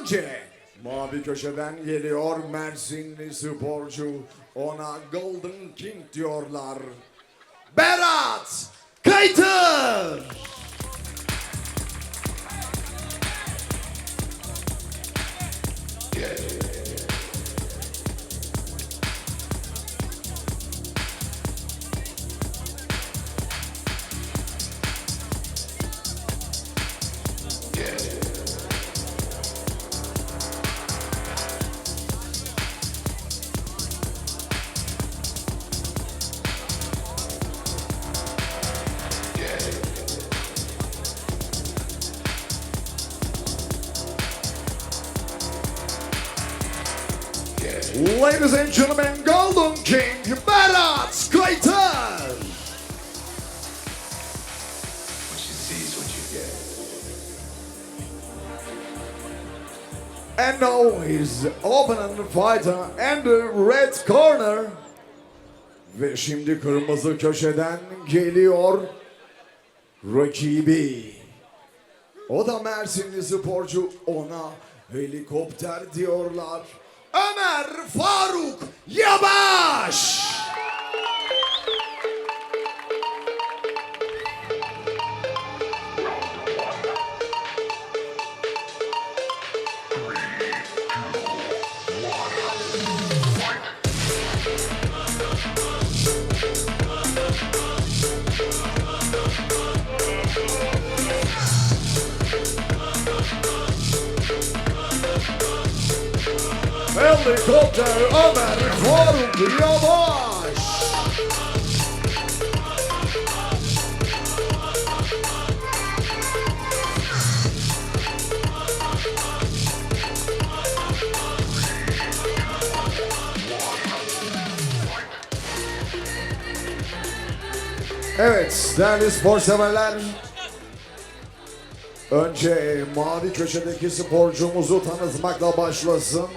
Önce mavi köşeden geliyor Mersinli sporcu. Ona Golden King diyorlar. Berat Kaytır. Ladies and gentlemen, Golden King Berat get. And now he's opponent fighter and the red corner. Ve şimdi kırmızı köşeden geliyor rakibi. O da Mersinli sporcu ona helikopter diyorlar. Ömer Faruk Yabaş. Helikopter Ömer Faruk Yabaş. Evet değerli spor severler. Önce mavi köşedeki sporcumuzu tanıtmakla başlasın.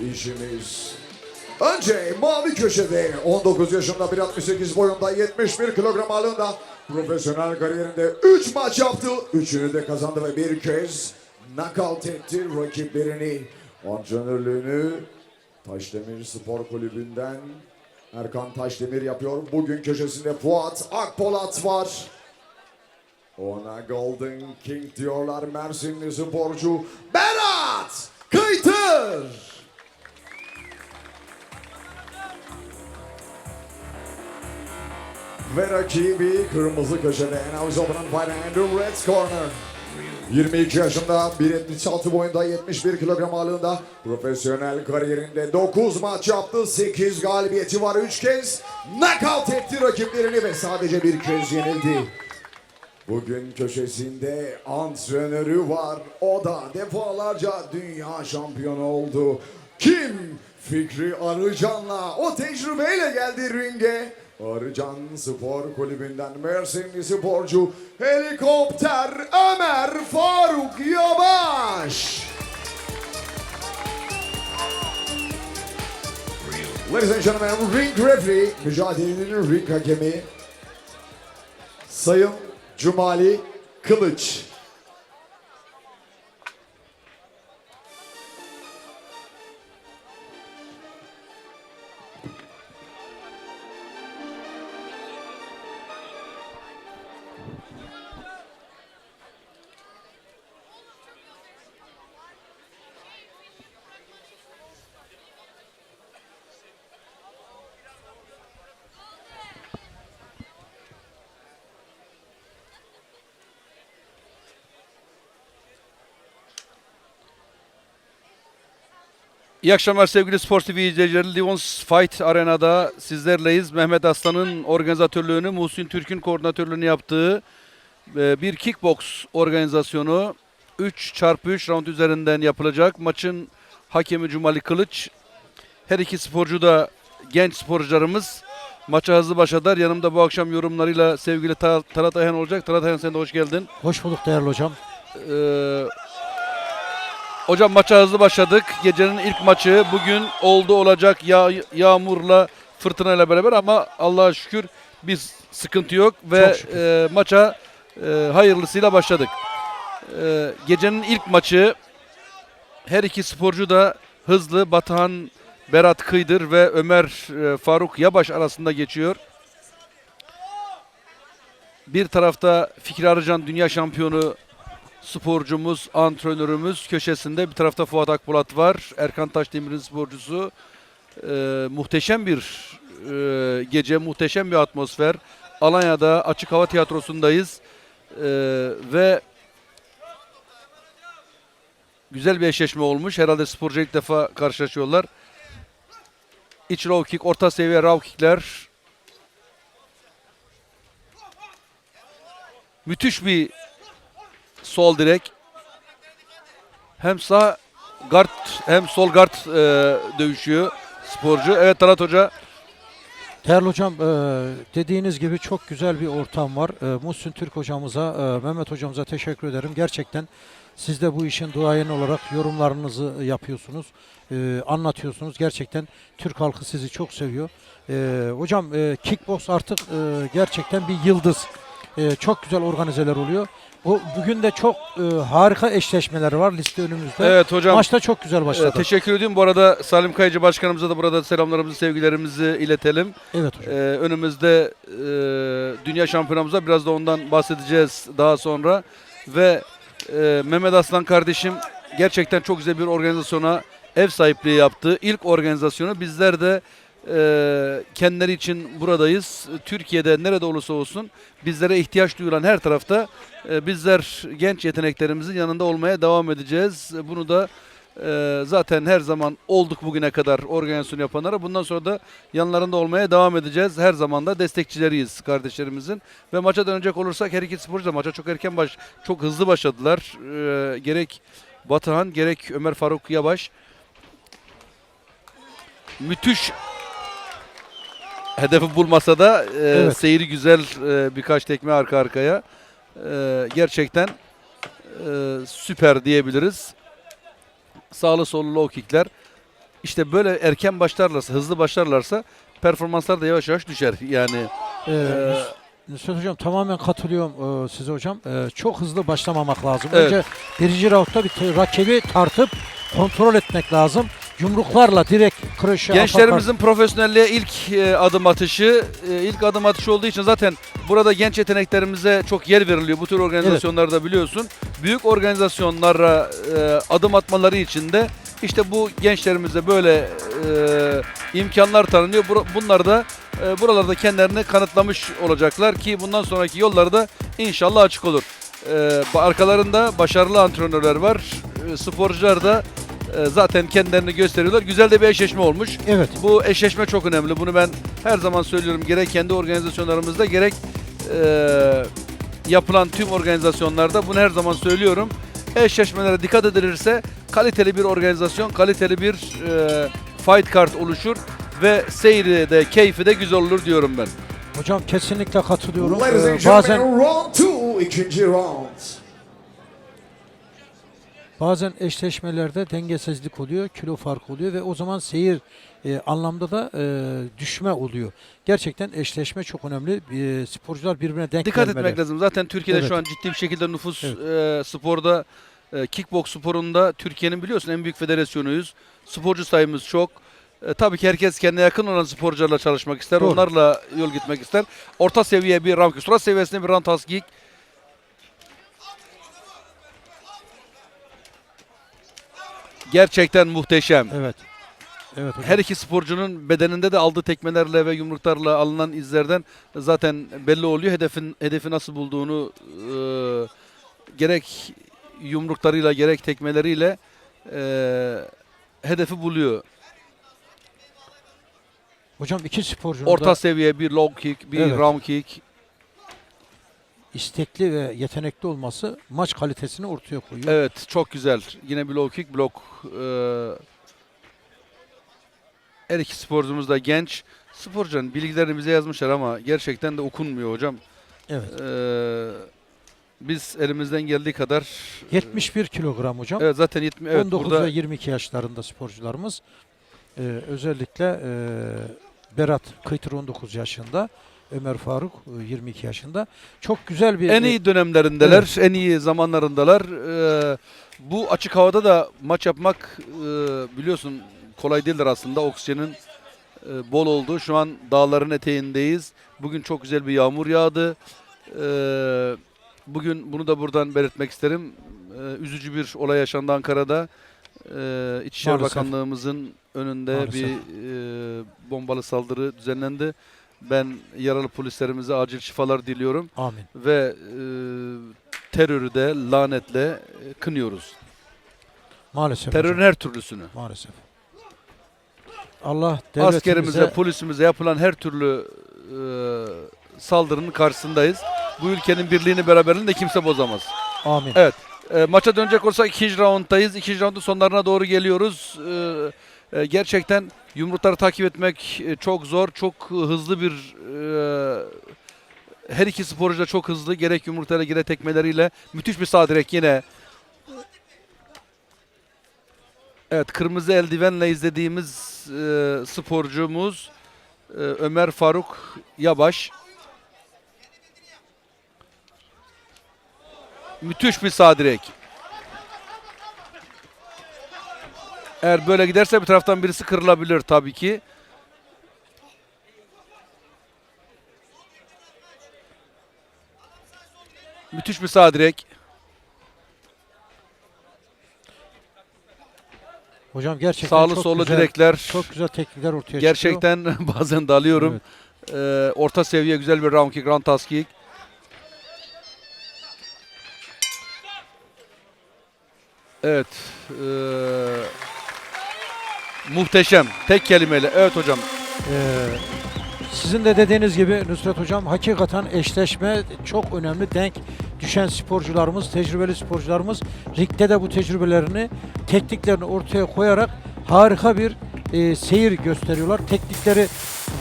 İşimiz. Önce mavi köşede 19 yaşında 1.68 boyunda 71 kilogram ağırlığında profesyonel kariyerinde 3 maç yaptı. Üçünü de kazandı ve bir kez knockout etti rakiplerini. Antrenörlüğünü Taşdemir Spor Kulübü'nden Erkan Taşdemir yapıyor. Bugün köşesinde Fuat Akpolat var. Ona Golden King diyorlar Mersinli sporcu Berat Kıytır. Ve rakibi kırmızı köşede and now he's open and fighting in the red corner. 22 yaşında 1.76 boyunda 71 kilogram ağırlığında profesyonel kariyerinde 9 maç yaptı 8 galibiyeti var 3 kez knockout etti rakiplerini ve sadece bir kez yenildi. Bugün köşesinde antrenörü var. O da defalarca dünya şampiyonu oldu. Kim? Fikri Arıcan'la o tecrübeyle geldi ringe. Arıcan Spor Kulübü'nden Mersinli sporcu Helikopter Ömer Faruk Yabaş. Ladies and gentlemen, ring referee, mücadelenin ring hakemi Sayın Cumali Kılıç. İyi akşamlar sevgili Spor TV izleyicileri. Livons Fight Arena'da sizlerleyiz. Mehmet Aslan'ın organizatörlüğünü, Muhsin Türk'ün koordinatörlüğünü yaptığı e, bir kickbox organizasyonu 3 çarpı 3 round üzerinden yapılacak. Maçın hakemi Cumali Kılıç. Her iki sporcu da genç sporcularımız. Maça hızlı başladılar. Yanımda bu akşam yorumlarıyla sevgili Ta- Talat Ayhan olacak. Talat Ayhan sen de hoş geldin. Hoş bulduk değerli hocam. Ee, hocam maça hızlı başladık. Gecenin ilk maçı bugün oldu olacak yağ, yağmurla fırtınayla beraber ama Allah'a şükür bir sıkıntı yok ve e, maça e, hayırlısıyla başladık. Ee, gecenin ilk maçı her iki sporcu da hızlı Batuhan Berat Kıydır ve Ömer e, Faruk Yabaş arasında geçiyor. Bir tarafta Fikri Arıcan dünya şampiyonu sporcumuz, antrenörümüz köşesinde. Bir tarafta Fuat Akbulat var. Erkan Taşdemir'in sporcusu. Ee, muhteşem bir e, gece, muhteşem bir atmosfer. Alanya'da Açık Hava Tiyatrosu'ndayız. Ee, ve güzel bir eşleşme olmuş. Herhalde sporcu ilk defa karşılaşıyorlar. İç row kick, orta seviye row kickler. Müthiş bir sol direk. Hem sağ guard hem sol guard e, dövüşüyor sporcu. Evet Talat Hoca Değerli hocam e, dediğiniz gibi çok güzel bir ortam var. E, Muhsin Türk hocamıza, e, Mehmet hocamıza teşekkür ederim. Gerçekten siz de bu işin duayeni olarak yorumlarınızı yapıyorsunuz, e, anlatıyorsunuz. Gerçekten Türk halkı sizi çok seviyor. Hocam kickbox artık gerçekten bir yıldız. Çok güzel organizeler oluyor. Bu bugün de çok e, harika eşleşmeler var liste önümüzde. Evet hocam. Maçta çok güzel başladı. e, teşekkür ediyorum. Bu arada Salim Kayıcı Başkanımıza da burada selamlarımızı, sevgilerimizi iletelim. evet hocam. Ee, önümüzde e, dünya şampiyonamıza biraz da ondan bahsedeceğiz daha sonra. Ve e, Mehmet Aslan kardeşim gerçekten çok güzel bir organizasyona ev sahipliği yaptı. İlk organizasyonu bizler de e, kendileri için buradayız. Türkiye'de nerede olursa olsun bizlere ihtiyaç duyulan her tarafta e, bizler genç yeteneklerimizin yanında olmaya devam edeceğiz. Bunu da e, zaten her zaman olduk bugüne kadar organizasyon yapanlara. Bundan sonra da yanlarında olmaya devam edeceğiz. Her zaman da destekçileriyiz kardeşlerimizin. Ve maça dönecek olursak her iki sporcu da maça çok erken baş, çok hızlı başladılar. E, gerek Batuhan gerek Ömer Faruk Yabaş. Müthiş hedefi bulmasa da e, Evet. seyri güzel e, birkaç tekme arka arkaya. E, gerçekten e, süper diyebiliriz. Sağlı sollu low kickler. İşte böyle erken başlarlarsa, hızlı başlarlarsa performanslar da yavaş yavaş düşer. Yani Ee, Nusret Hocam tamamen katılıyorum e, size hocam. E, çok hızlı başlamamak lazım. Evet. Önce birinci roundda bir rakibi tartıp kontrol etmek lazım. Yumruklarla direkt kroşe gençlerimizin profesyonelliğe ilk e, adım atışı, e, ilk adım atışı olduğu için zaten burada genç yeteneklerimize çok yer veriliyor. Bu tür organizasyonlarda biliyorsun. Büyük organizasyonlara e, adım atmaları için de işte bu gençlerimize böyle e, imkanlar tanınıyor. Bunlar da e, buralarda kendilerini kanıtlamış olacaklar ki bundan sonraki yollarda inşallah açık olur. E, arkalarında başarılı antrenörler var. E, sporcular da e, zaten kendilerini gösteriyorlar. Güzel de bir eşleşme olmuş. Evet. Bu eşleşme çok önemli. Bunu ben her zaman söylüyorum. Gerek kendi organizasyonlarımızda gerek e, yapılan tüm organizasyonlarda bunu her zaman söylüyorum. Eşleşmelere dikkat edilirse kaliteli bir organizasyon, kaliteli bir e, fight card oluşur ve seyri de keyfi de güzel olur diyorum ben. Hocam kesinlikle katılıyorum. Ee, bazen gentlemen, round two, ikinci round. Bazen eşleşmelerde dengesizlik oluyor, kilo farkı oluyor ve o zaman seyir e, anlamda da e, düşme oluyor. Gerçekten eşleşme çok önemli. E, sporcular birbirine denk Dikkat gelmeli. etmek lazım. Zaten Türkiye'de Evet. şu an ciddi bir şekilde nüfus Evet. e, sporda e, kickbox sporunda Türkiye'nin biliyorsun en büyük federasyonuyuz. Sporcu sayımız çok. E, tabii ki herkes kendine yakın olan sporcularla çalışmak ister. Doğru. Onlarla yol gitmek ister. Orta seviye bir kick, surat seviyesinde bir roundhouse kick. Gerçekten muhteşem. Evet. Evet hocam. Her iki sporcunun bedeninde de aldığı tekmelerle ve yumruklarla alınan izlerden zaten belli oluyor. Hedefin hedefi nasıl bulduğunu e, gerek yumruklarıyla gerek tekmeleriyle e, hedefi buluyor. Hocam iki sporcunun Orta da seviye bir low kick, bir Evet. round kick. İstekli ve yetenekli olması maç kalitesini ortaya koyuyor. Evet çok güzel. Yine bir low kick, blok. E, her iki sporcumuz da genç. Sporcunun bilgilerini bize yazmışlar ama gerçekten de okunmuyor hocam. Evet. Ee, biz elimizden geldiği kadar 71 kilogram hocam. evet zaten 70 evet 19 burada ve 22 yaşlarında sporcularımız. Ee, özellikle e, Berat Kıytır 19 yaşında. Ömer Faruk e, 22 yaşında. Çok güzel bir En iyi dönemlerindeler, en iyi zamanlarındalar. Ee, bu açık havada da maç yapmak e, biliyorsun kolay değildir aslında. Oksijenin e, bol olduğu. Şu an dağların eteğindeyiz. Bugün çok güzel bir yağmur yağdı. Ee, bugün bunu da buradan belirtmek isterim. Ee, üzücü bir olay yaşandı Ankara'da. Ee, İçişleri Maalesef. Bakanlığımızın önünde Maalesef. bir e, bombalı saldırı düzenlendi. Ben yaralı polislerimize acil şifalar diliyorum Amin. ve e, terörü de lanetle e, kınıyoruz. Maalesef. Terörün hocam, her türlüsünü. Maalesef. Allah devletimize Askerimize, polisimize yapılan her türlü e, saldırının karşısındayız. Bu ülkenin birliğini, beraberliğini de kimse bozamaz. amin. Evet. E, maça dönecek olsak ikinci rounddayız. İkinci roundun sonlarına doğru geliyoruz. E, e, gerçekten yumrukları takip etmek e, çok zor. Çok hızlı bir e, her iki sporcu da çok hızlı. Gerek yumruklarıyla gerek tekmeleriyle. Müthiş bir sağ direk yine. Evet kırmızı eldivenle izlediğimiz e, sporcumuz e, Ömer Faruk Yabaş. Müthiş bir sağ direk. Eğer böyle giderse bir taraftan birisi kırılabilir tabii ki. Müthiş bir sağ direk. Hocam gerçekten Sağlı çok sollu güzel, direkler. çok güzel teknikler ortaya çıkıyor. Gerçekten bazen dalıyorum. Ee, orta seviye güzel bir round kick, round toss kick. Evet. ee, muhteşem. Tek kelimeyle. Evet hocam. Ee, sizin de dediğiniz gibi Nusret Hocam hakikaten eşleşme çok önemli. Denk düşen sporcularımız, tecrübeli sporcularımız ligde de bu tecrübelerini, tekniklerini ortaya koyarak harika bir e, seyir gösteriyorlar. Teknikleri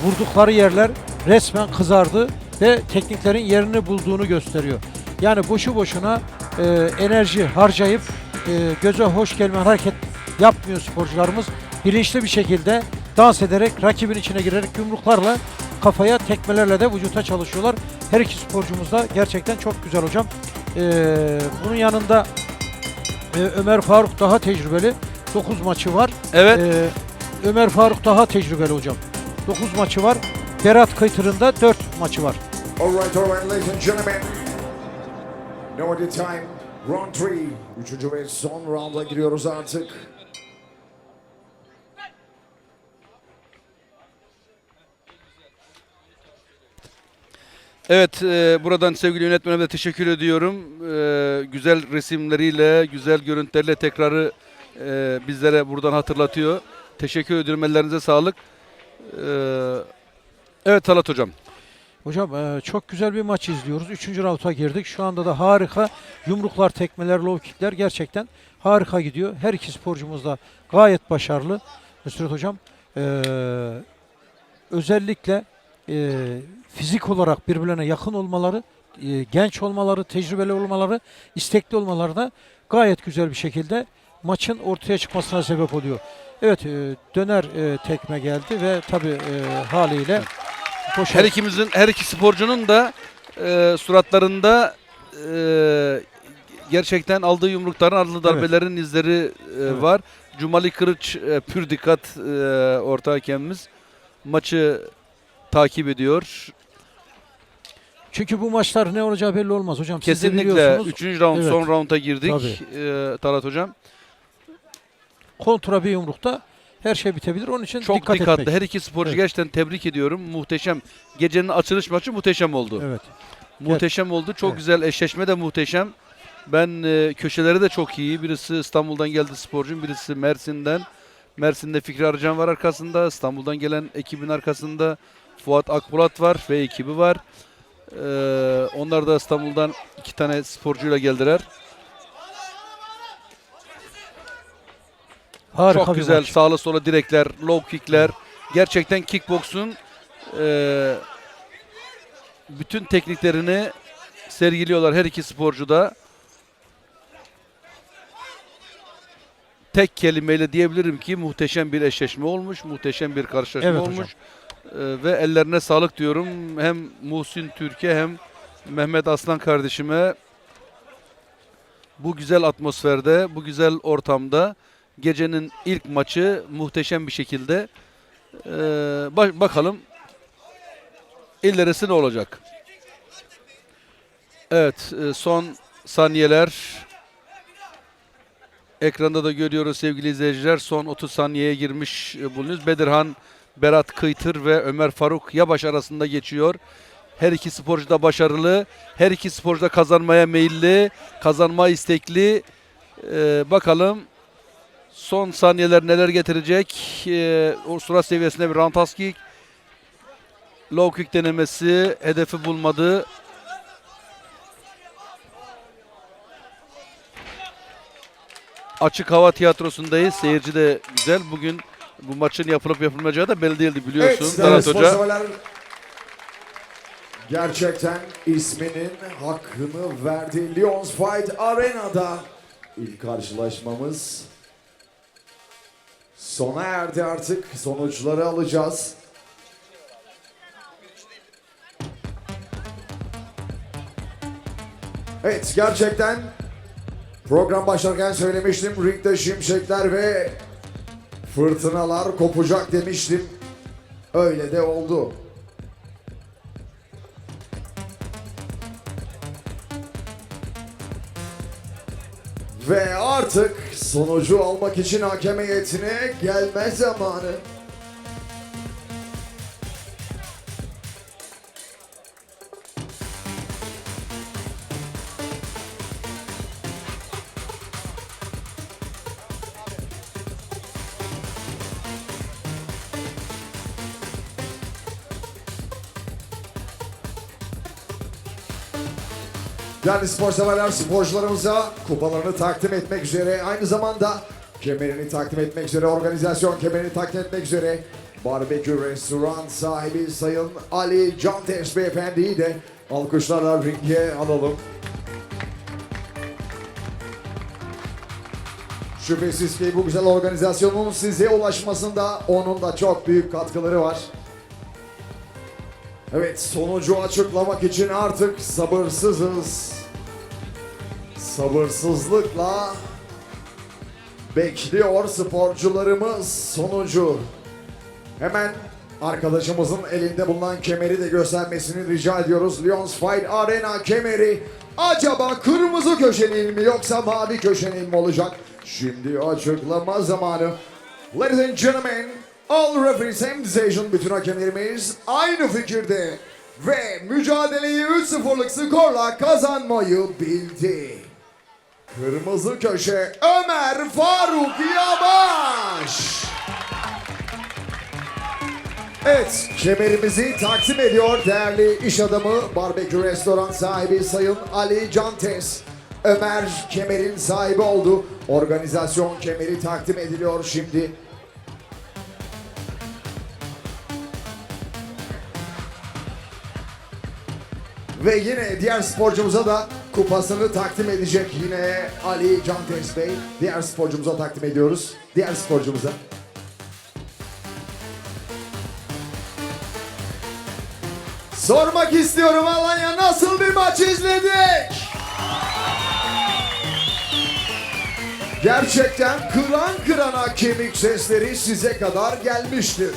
vurdukları yerler resmen kızardı ve tekniklerin yerini bulduğunu gösteriyor. Yani boşu boşuna e, enerji harcayıp e, göze hoş gelmeyen hareket yapmıyor sporcularımız. Bilinçli bir şekilde dans ederek, rakibin içine girerek yumruklarla kafaya, tekmelerle de vücuta çalışıyorlar. Her iki sporcumuz da gerçekten çok güzel hocam. Ee, bunun yanında e, Ömer Faruk daha tecrübeli. 9 maçı var. Evet. Ee, Ömer Faruk daha tecrübeli hocam. 9 maçı var. Berat Kaytır'ın da 4 maçı var. Alright, alright, ladies and gentlemen. Now the time. Round 3. Üçüncü ve son rounda giriyoruz artık. Evet, e, buradan sevgili yönetmenime de teşekkür ediyorum. E, güzel resimleriyle, güzel görüntülerle tekrarı e, bizlere buradan hatırlatıyor. Teşekkür ediyorum, ellerinize sağlık. E, evet Talat Hocam. Hocam e, çok güzel bir maç izliyoruz. Üçüncü rounda girdik. Şu anda da harika yumruklar, tekmeler, low kickler gerçekten harika gidiyor. Her iki sporcumuz da gayet başarılı. Nusret Hocam e, özellikle e, fizik olarak birbirlerine yakın olmaları, e, genç olmaları, tecrübeli olmaları, istekli olmaları da gayet güzel bir şekilde maçın ortaya çıkmasına sebep oluyor. Evet e, döner e, tekme geldi ve tabii e, haliyle boşa- Her ikimizin, her iki sporcunun da e, suratlarında e, gerçekten aldığı yumrukların, aldığı darbelerin izleri e, Evet. var. Cumali Kırıç e, pür dikkat e, orta hakemimiz maçı takip ediyor. Çünkü bu maçlar ne olacağı belli olmaz hocam. Siz de Kesinlikle biliyorsunuz. 3. round Evet. son rounda girdik. Tabii. E, Talat hocam. kontra bir yumrukta her şey bitebilir. Onun için Çok dikkat dikkatli. etmek. Her iki sporcu Evet. gerçekten tebrik ediyorum. Muhteşem. Gecenin açılış maçı muhteşem oldu. Evet. Muhteşem oldu. Çok Evet. güzel eşleşme de muhteşem. Ben e, köşeleri de çok iyi. Birisi İstanbul'dan geldi sporcum, birisi Mersin'den. Mersin'de Fikri Arıcan var arkasında. İstanbul'dan gelen ekibin arkasında Fuat Akbulat var ve ekibi var. Ee, onlar da İstanbul'dan iki tane sporcuyla geldiler. Harika çok güzel maç. sağlı sola direkler, low kickler. Gerçekten kickboksun e, bütün tekniklerini sergiliyorlar her iki sporcu da. Tek kelimeyle diyebilirim ki muhteşem bir eşleşme olmuş, muhteşem bir karşılaşma Evet hocam. Olmuş. ve ellerine sağlık diyorum. Hem Muhsin Türkiye hem Mehmet Aslan kardeşime bu güzel atmosferde, bu güzel ortamda gecenin ilk maçı muhteşem bir şekilde e, baş- bakalım ilerisi ne olacak? Evet, e, son saniyeler ekranda da görüyoruz sevgili izleyiciler. Son 30 saniyeye girmiş e, bulunuyoruz. Bedirhan, Berat Kıytır ve Ömer Faruk Yabaş arasında geçiyor. Her iki sporcu da başarılı. Her iki sporcu da kazanmaya meyilli, kazanma istekli. E, bakalım son saniyeler neler getirecek? E, o sürat seviyesinde bir rantas kick. Low kick denemesi hedefi bulmadı. Açık hava tiyatrosundayız. Seyirci de güzel. Bugün bu maçın yapılıp yapılmayacağı da belli değildi biliyorsun. Evet, değerli Hoca. Gerçekten isminin hakkını verdi. Lions Fight Arena'da ilk karşılaşmamız sona erdi artık. Sonuçları alacağız. Evet gerçekten program başlarken söylemiştim. Ringde şimşekler ve fırtınalar kopacak demiştim. Öyle de oldu. Ve artık sonucu almak için hakem heyetine gelme zamanı. Yani spor severler sporcularımıza kupalarını takdim etmek üzere aynı zamanda kemerini takdim etmek üzere organizasyon kemerini takdim etmek üzere Barbekü restoran sahibi Sayın Ali Canteş Beyefendi'yi de alkışlarla ringe alalım. Şüphesiz ki bu güzel organizasyonun size ulaşmasında onun da çok büyük katkıları var. Evet sonucu açıklamak için artık sabırsızız. Sabırsızlıkla bekliyor sporcularımız sonucu. Hemen arkadaşımızın elinde bulunan kemeri de göstermesini rica ediyoruz. Lions Fight Arena kemeri acaba kırmızı köşenin mi yoksa mavi köşenin mi olacak? Şimdi açıklama zamanı. Ladies and gentlemen, all referees and decision bütün hakemlerimiz aynı fikirde ve mücadeleyi 3-0'lık skorla kazanmayı bildi. Kırmızı köşe Ömer Faruk Yavaş. Evet, kemerimizi takdim ediyor değerli iş adamı barbekü restoran sahibi Sayın Ali Cantes. Ömer kemerin sahibi oldu. Organizasyon kemeri takdim ediliyor şimdi. Ve yine diğer sporcumuza da kupasını takdim edecek yine Ali Cantes Bey. Diğer sporcumuza takdim ediyoruz. Diğer sporcumuza. Sormak istiyorum Alanya nasıl bir maç izledik? Gerçekten kıran kırana kemik sesleri size kadar gelmiştir.